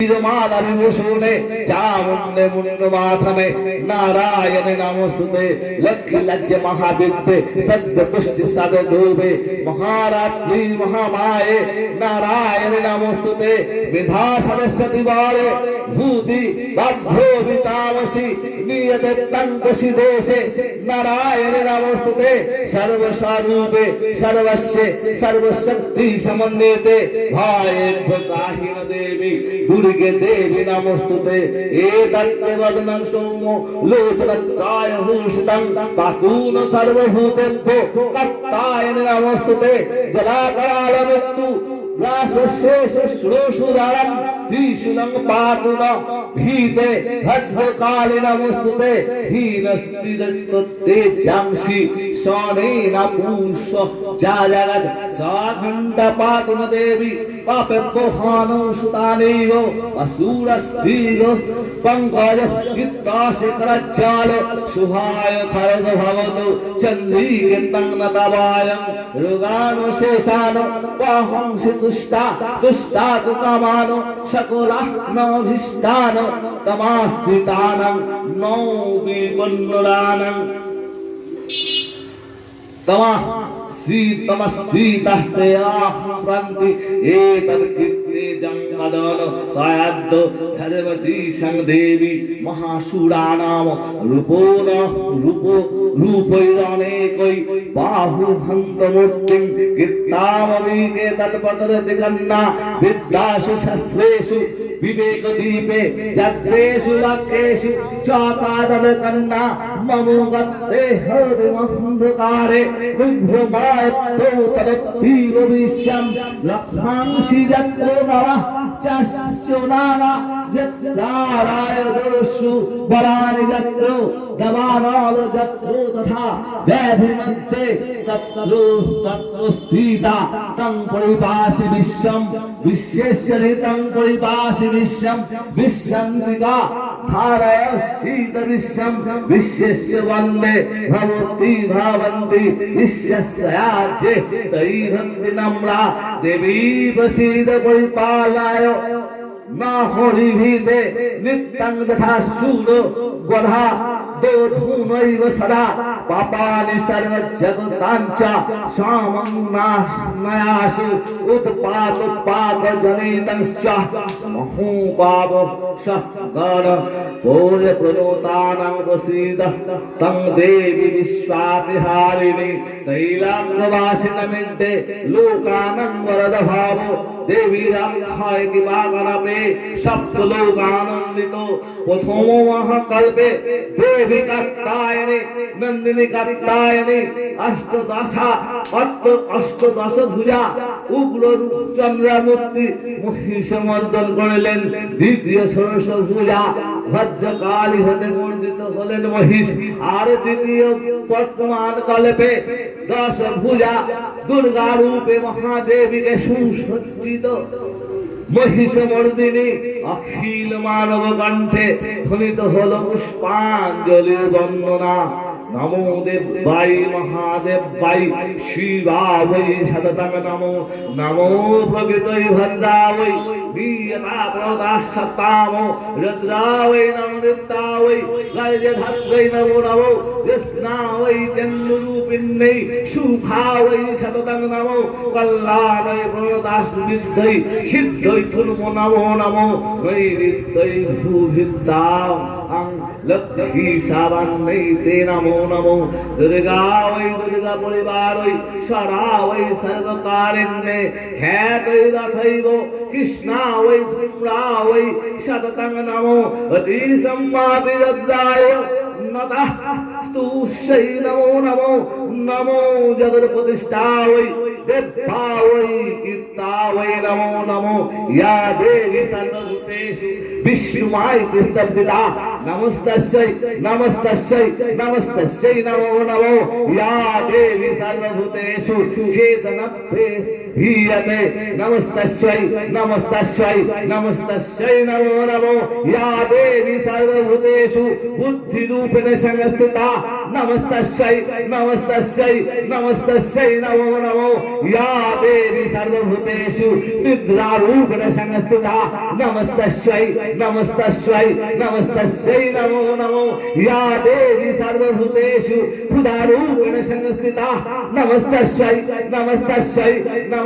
തിരുമാലവി വിഷുവിനെ ചാമുണ്ടെ മുന്നുമാഥനെ നാരായണ നമസ്തുതേ ലക്ഷ ലക്ഷ മഹാവിദ്യ സദ്യ പുഷ്ടി സദൂപേ മഹാരാത്രി മഹാമായേ നാരായണ നമസ്തുതേ വിധാ സരസ്വതി വാളെ ഭൂതി ബാഭ്യോ വിതാമസി നിയത തങ്കസി ദേശേ നാരായണ നമസ്തുതേ സർവസ്വരൂപേ സർവസ്യ സർവശക്തി സമന്വിതേ ഭായേഭ്യ ത്രാഹിന ദേവി দুর্গে দেবী নমস্তুতে এতত্তে বদনং সৌম্য লোচনত্রায় ভূষিতং কাকুন সর্বভূতেভ্যো কত্তায় নমস্তুতে জলাকরাল মৃত্যু রাসশেষ শ্রোষুদারম ত্রিশূলং পাতুন ভীতে ভদ্রকালে নমস্তুতে হীনস্তি দত্তে জাংসি সনেন পুষ যা জগৎ সাখণ্ড পাতুন দেবী পাপে পোহান সুতানেব অসুরস্ত্রীগ পঙ্কজ চিত্তাসে করজ্জাল শুভায় খরগ ভবত চন্দ্রিকে তঙ্গতবায়ং রোগান শেষান পাহংসি তুষ্টা তুষ্টা তুকামান সকলা নভিষ্টান তমাশ্রিতানং নৌ तमा शीतमशीतस्य आह्वन्ति एतत्कृत्ते जङ्गदन तयाद्द धर्मति संदेवी महाशूराणाम रूपो न रूपो रूपैरनेकै बाहुभन्तमूर्तिं कीर्तामवीके तत्पतरतिकन्ना विद्यासु शस्त्रेषु विवेकदीपे जग्देषु वाक्येषु විවේක දීපේ ජද්දේසු ලක්කේසු චාතාදන කන්නා මමෝගත්තේ හෘද මහන්ධකාරේ මුභ්‍රමායත්තෝ පදත්ති රවිෂ්‍යම් ලක්ඛාං සිජත්‍රෝ නර චස්සුනානා जत्रारायदोषु वराणि जत्रो दवानाल जत्रो तथा वैधिमन्ते तत्रोस्तत्रोस्थिता तं परिपासि विश्वं, विश्वेश्य नीतं परिपासि विश्वं विश्वन्तिका धारय शीत विश्वं, विश्वेश्य वंदे भवति भावन्ति विश्वस्यार्चे तैरन्ति नम्रा। देवी प्रसीद परिपालाय। না হরিভিদে নিত্যং তথা সুর গধা দোধূনৈব সদা পাপানি সর্বজগতাঞ্চ স্বামং নাশনয়াসু উৎপাত পাপ জনিতংশ্চ মহোপাপ সহগণ পৌর্য প্রণোতানাং প্রসীদ তং দেবী বিশ্বাতিহারিণী তৈলাঙ্গবাসিনমিদ্যে লোকানাং বরদ ভাব দেবী রাক্ষায় দিবাগণপে সপ্ত লোক আনন্দিত প্রথম মহাকল্পে দেবী কাত্তায়নে নন্দিনী কাত্তায়নে অষ্টদশা অষ্ট অষ্টদশ ভুজা উগ্র মহিষ মর্দন করিলেন। দ্বিতীয় ষোড়শ ভুজা ভদ্রকালী হতে বর্ধিত হলেন মহিষ। আর তৃতীয় বর্তমান কল্পে দশ ভুজা দুর্গা রূপে মহাদেবীকে সুসজ্জিত। মহিষ মর্দিনী অখিল মানব কণ্ঠে ধ্বনিত হল পুষ্পাঞ্জলির বন্দনা। নমো দেবাই মহাদেব বাই শিবা বৈ সততং নমো নমো প্রকৃতৈ ভদ্রা বৈ বীয়তা প্রদা সতাম রুদ্রা বৈ নমো দিত্তা বৈ গর্জ ধাত্রৈ নমো নমো কৃষ্ণা বৈ চন্দ্ররূপিণ্যৈ সুখা বৈ সততং নমো কল্যাণৈ প্রদা সুবিদ্ধৈ সিদ্ধৈ কুর্ম নমো নমো নৈরিত্যৈ ভূভিত্তাম আং লক্ষ্মী সাবান্নৈ তে নমো নমো দুর্গা ওই দুর্গা পরিবার ওই সরা ওই সর্বকারিণ্যে খ্যাতৈ রথৈব কৃষ্ণা ওই ধূম্রা ওই শততং নমো অতি সম্মাতি যদ্রায় নতঃ স্তুষ্যৈ নমো নমো নমো জগৎ প্রতিষ্ঠা ওই দেবা ওই কীর্তা ওই নমো নমো ইয়া দেবী সর্বভূতেষু বিষ্ণুমাইতি স্তব্ধিতা ಹೀಯತೆ ನಮಸ್ತೈ ನಮಸ್ತೈ ನಮಸ್ತೈ ನಮೋ ನಮೋ ಯಾ ದೇವಿ ಸರ್ವಭೂತೇಷು ಬುದ್ಧಿ ರೂಪೇಣ ಸಂಸ್ಥಿತ ನಮಸ್ತೈ ನಮಸ್ತೈ ನಮಸ್ತೈ ನಮೋ ನಮೋ ಯಾ ದೇವಿ ಸರ್ವಭೂತೇಷು ನಿದ್ರಾ ರೂಪೇಣ ಸಂಸ್ಥಿತ ನಮಸ್ತೈ ನಮಸ್ತೈ ನಮಸ್ತೈ ನಮೋ ನಮೋ ಯಾ ದೇವಿ ಸರ್ವಭೂತೇಷು ಸುಧಾ ರೂಪೇಣ ಸಂಸ್ಥಿತ ನಮಸ್ತೈ ನಮಸ್ತೈ ನಮ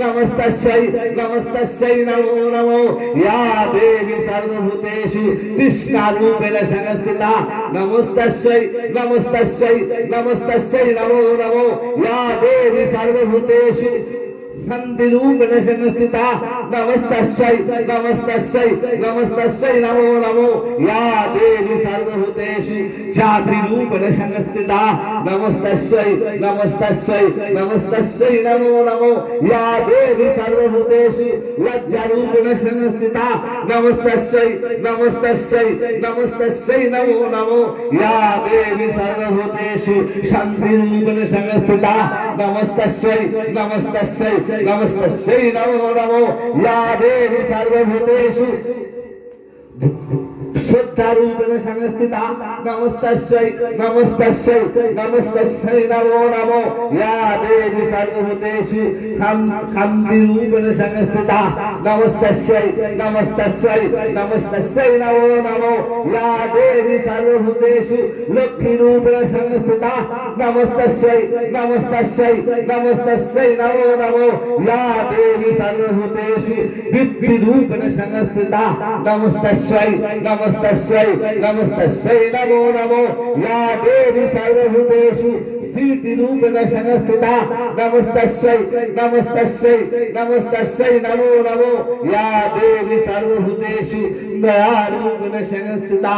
নমস্তস্যৈ নমস্তস্যৈ নমো নমো। ইয়া দেবী সর্বভূতেষু, তৃষ্ণারূপেণ সংস্থিতা নমস্তস্যৈ নমস্তস্যৈ নমস্তস্যৈ নমো নমো। ইয়া দেবী সর্বভূতেষু शान्तिरूपेण संस्थिता नमस्तस्यै नमस्तस्यै नमस्तस्यै नमो नमो। या देवी सर्वभूतेषु जातिरूपेण संस्थिता नमस्तस्यै नमस्तस्यै नमस्तस्यै नमो नमो। या देवी सर्वभूतेषु लज्जारूपेण संस्थिता नमस्तस्यै नमस्तस्यै नमस्तस्यै नमो नमो। या देवी सर्वभूतेषु शान्तिरूपेण संस्थिता नमस्तस्यै नमस्तस्यै नमस्तस्यै नमो नमो या देवी सर्वभूतेषु। शुद्धारूपेण संस्थिता नमस्तस्यै नमस्तस्यै नमस्तस्यै नमो नमो या देवी सर्वभूतेषु कान्तिरूपेण संस्थिता नमस्तस्यै नमस्तस्यै नमस्तस्यै नमो नमो या देवी सर्वभूतेषु लक्ष्मीरूपेण संस्थिता नमस्तस्यै नमस्तस्यै नमस्तस्यै नमो नमो या देवी सर्वभूतेषु विद्युरूपेण संस्थिता नमस्तस्यै নমস্তস্যৈ নমস্তস্যৈ নমো নমো ইয়া দেবী সর্বভূতেষু স্মৃতিরূপেণ সংস্থিতা নমস্তস্যৈ নমস্তস্যৈ নমস্তস্যৈ নমো নমো ইয়া দেবী সর্বভূতেষু দয়ারূপেণ সংস্থিতা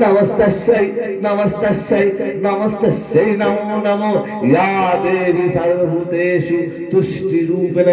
নমস্তস্যৈ নমস্তস্যৈ নমস্তস্যৈ নমো নমো ইয়া দেবী সর্বভূতেষু তুষ্টিরূপেণ